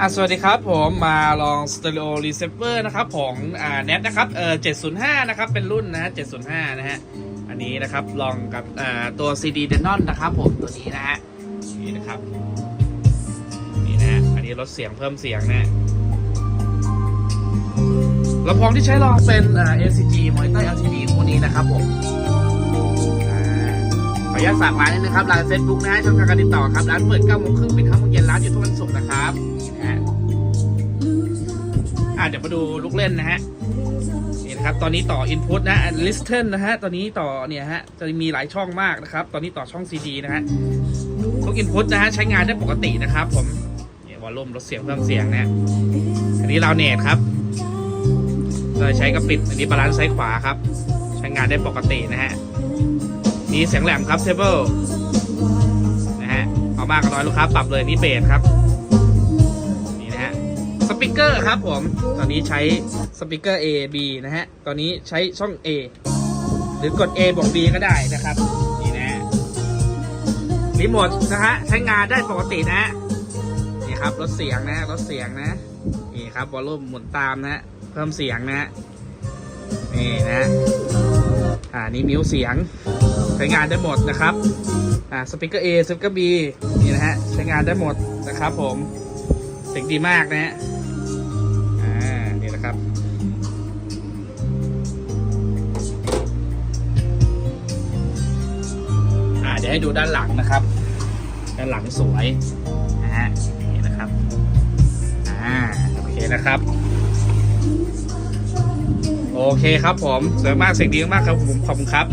อะสวัสดีครับผมมาลอง Stereo Receiver นะครับของอ่า Net นะครับเออ705 นะครับ เป็นรุ่นนะฮะ705 นะฮะ อันนี้นะครับลองกับอ่าตัว CD Denon นะครับผมตัวนี้นะฮะ นี่นะครับ นี่นะฮะ อันนี้ลดเสียงเพิ่มเสียงนะฮะลำโพงที่ใช้ลองเป็นอ่า ACG Monitor LTD ตัวนี้นะครับผมอ่าขออนุญาตฝากร้านนิดนะครับร้านเฟซบุ๊กนะฮะช่องทางการติดต่อครับร้านเปิด9โมงครึ่งปิด5โมงเย็นร้านอยู่ทุก นะครับนะฮะอ่าเดี๋ยวมาดูลูกเล่นนะฮะนี่นะครับ ตอนนี้ต่อ input นะ listen นะฮะ ตอนนี้ต่อเนี่ยฮะ จะมีหลายช่องมากนะครับ ตอนนี้ต่อช่อง CD นะฮะทุก input นะฮะ ใช้งานได้ปกตินะครับผมเนี่ยวอลลุ่มลดเสียงเพิ่มเสียงนะฮะอันนี้เราเนตครับเราใช้กระปิด อันนี้บาลานซ์ซ้ายขวาครับ ใช้งานได้ปกตินะฮะนี่เสียงแหลมครับเทเบิลนะฮะ เอามากกับน้อยลูกค้าปรับเลยนี่เบสครับ สปีกเกอร์ครับผม ตอนนี้ใช้สปีกเกอร์ A B นะฮะ ตอนนี้ใช้ช่อง A หรือกด A บวก B ก็ได้นะครับ นี่นะรีโมทนะฮะ ใช้งานได้ปกตินะฮะ นี่ครับลดเสียงนะลดเสียงนะ นี่ครับวอลลุ่มหมุนตามนะฮะเพิ่มเสียงนะฮะนี่นะ อ่า นี่มิวเสียง ใช้งานได้หมดนะครับ อ่า สปีกเกอร์ A สปีกเกอร์ B นี่นะฮะ ใช้งานได้หมดนะครับผมเสียงดีมากนะฮะ ให้ดูด้านหลังนะครับ ด้านหลังสวยนะฮะนี่นะครับอ่าโอเคนะครับ โอเคครับผมสวยมากเสียงดีมากครับผมขอบคุณครับ